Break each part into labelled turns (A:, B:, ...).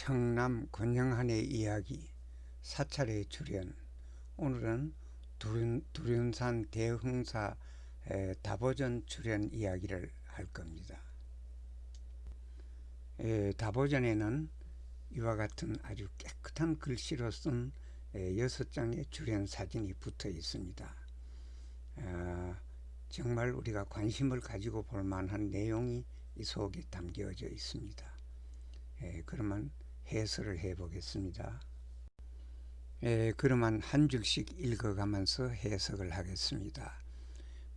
A: 청남 권영한의 이야기 사찰의 출연 오늘은 두륜, 두륜산 대흥사 에, 다보전 출연 이야기를 할 겁니다. 에, 다보전에는 이와 같은 아주 깨끗한 글씨로 쓴 에, 여섯 장의 출연 사진이 붙어 있습니다. 아, 정말 우리가 관심을 가지고 볼 만한 내용이 이 속에 담겨져 있습니다. 예, 그러면 해설을 해 보겠습니다. 예, 그러면 한 줄씩 읽어가면서 해석을 하겠습니다.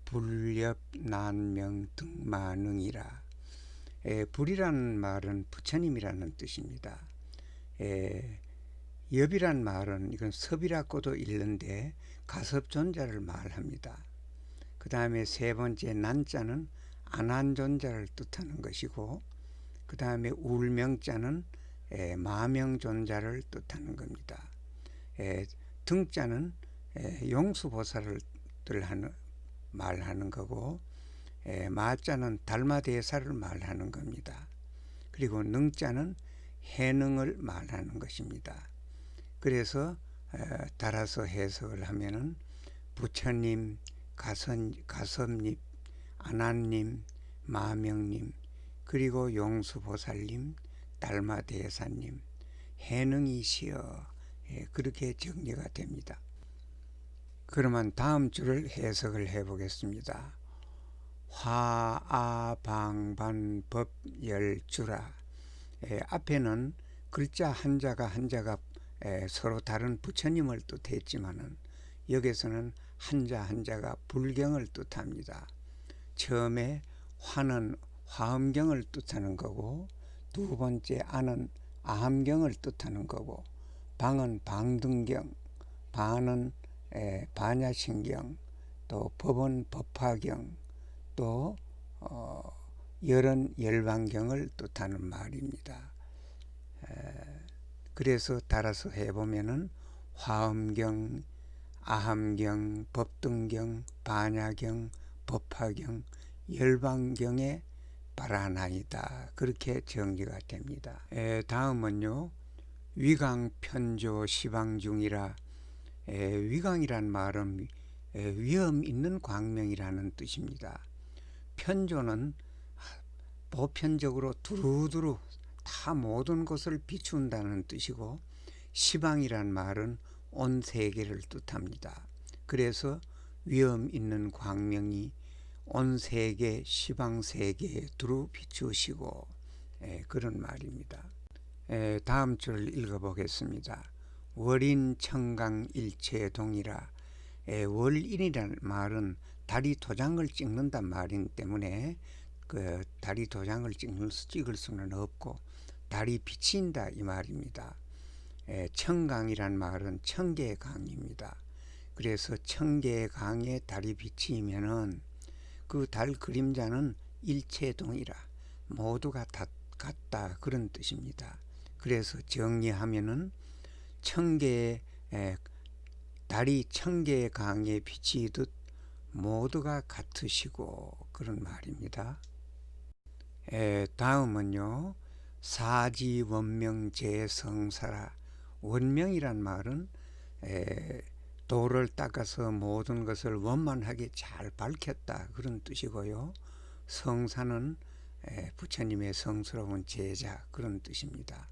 A: 불렵 난명 등만응이라. 예, 불이라는 말은 부처님이라는 뜻입니다. 예, 엽이란 말은 이건 섭이라고도 읽는데 가섭존자를 말합니다. 그 다음에 세 번째 난자는 안한존자를 뜻하는 것이고 그 다음에 울명자는 에, 마명존자를 뜻하는 겁니다. 에, 등자는 에, 용수보살을 하는, 말하는 거고 에, 마자는 달마대사를 말하는 겁니다. 그리고 능자는 해능을 말하는 것입니다. 그래서 에, 따라서 해석을 하면은 부처님, 가선, 가섭님, 아난님, 마명님, 그리고 용수보살님, 달마 대사님, 해능이시여 예, 그렇게 정리가 됩니다. 그러면 다음 줄을 해석을 해보겠습니다. 화아방반법 열주라 예, 앞에는 글자 한자가 한자가 예, 서로 다른 부처님을 뜻했지만은 여기서는 한자 한자가 불경을 뜻합니다. 처음에 화는 화엄경을 뜻하는 거고 두 번째 안은 아함경을 뜻하는 거고 방은 방등경, 반은 에, 반야신경, 또 법은 법화경, 또 어, 열은 열반경을 뜻하는 말입니다. 에, 그래서 따라서 해보면은 화엄경, 아함경, 법등경, 반야경, 법화경, 열반경의 바라나이다. 그렇게 정리가 됩니다. 에, 다음은요. 위강 편조 시방 중이라 에, 위강이란 말은 에, 위험 있는 광명이라는 뜻입니다. 편조는 보편적으로 두루두루 다 모든 것을 비춘다는 뜻이고 시방이란 말은 온 세계를 뜻합니다. 그래서 위험 있는 광명이 온 세계 시방 세계에 두루 비추시고 에, 그런 말입니다. 에, 다음 줄 읽어보겠습니다. 월인 청강 일체 동이라 에, 월인이라는 말은 다리 도장을 찍는단 말이기 때문에 그 다리 도장을 찍을, 찍을 수는 없고 달이 비친다 이 말입니다. 에, 청강이란 말은 청계 강입니다. 그래서 청계 강에 달이 비치면은 그 달 그림자는 일체동이라 모두가 다 같다 그런 뜻입니다. 그래서 정리하면은 청계의 달이 청계 강에 비치듯 모두가 같으시고 그런 말입니다. 에, 다음은요 사지 원명 제성사라 원명이란 말은 에, 도를 닦아서 모든 것을 원만하게 잘 밝혔다 그런 뜻이고요. 성사는 부처님의 성스러운 제자 그런 뜻입니다.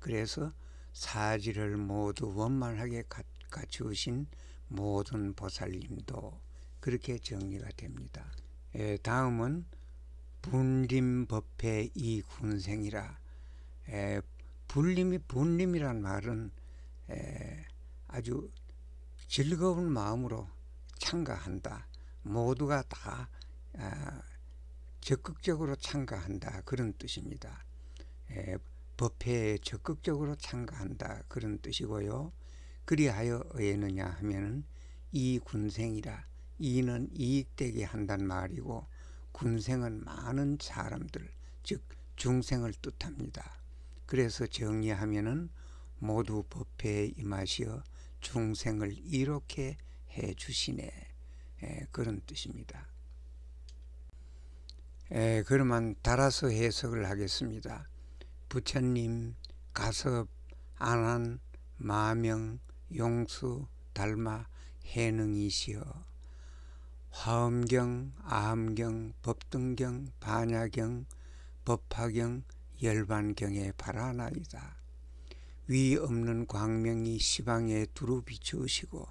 A: 그래서 사지를 모두 원만하게 갖추신 모든 보살님도 그렇게 정리가 됩니다. 다음은 분림법회 이 군생이라 분림이 분림이란 말은 아주 즐거운 마음으로 참가한다. 모두가 다 아, 적극적으로 참가한다. 그런 뜻입니다. 에, 법회에 적극적으로 참가한다. 그런 뜻이고요. 그리하여 어느냐 하면은 이 군생이라 이는 이익되게 한단 말이고 군생은 많은 사람들 즉 중생을 뜻합니다. 그래서 정리하면은 모두 법회에 임하시어 중생을 이렇게 해 주시네 에, 그런 뜻입니다. 에, 그러면 따라서 해석을 하겠습니다. 부처님, 가섭, 안한, 마명, 용수, 달마, 해능이시여 화엄경, 아함경, 법등경, 반야경, 법화경, 열반경에 바라나이다. 위 없는 광명이 시방에 두루 비추시고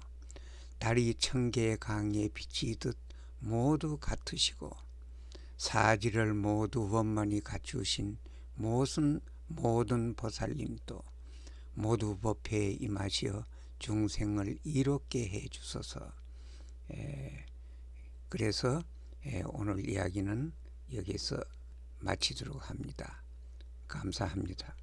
A: 달이 천개의 강에 비치듯 모두 같으시고 사지를 모두 원만히 갖추신 모든 모든 보살님도 모두 법회에 임하시어 중생을 이롭게 해 주소서. 에, 그래서 에, 오늘 이야기는 여기서 마치도록 합니다. 감사합니다.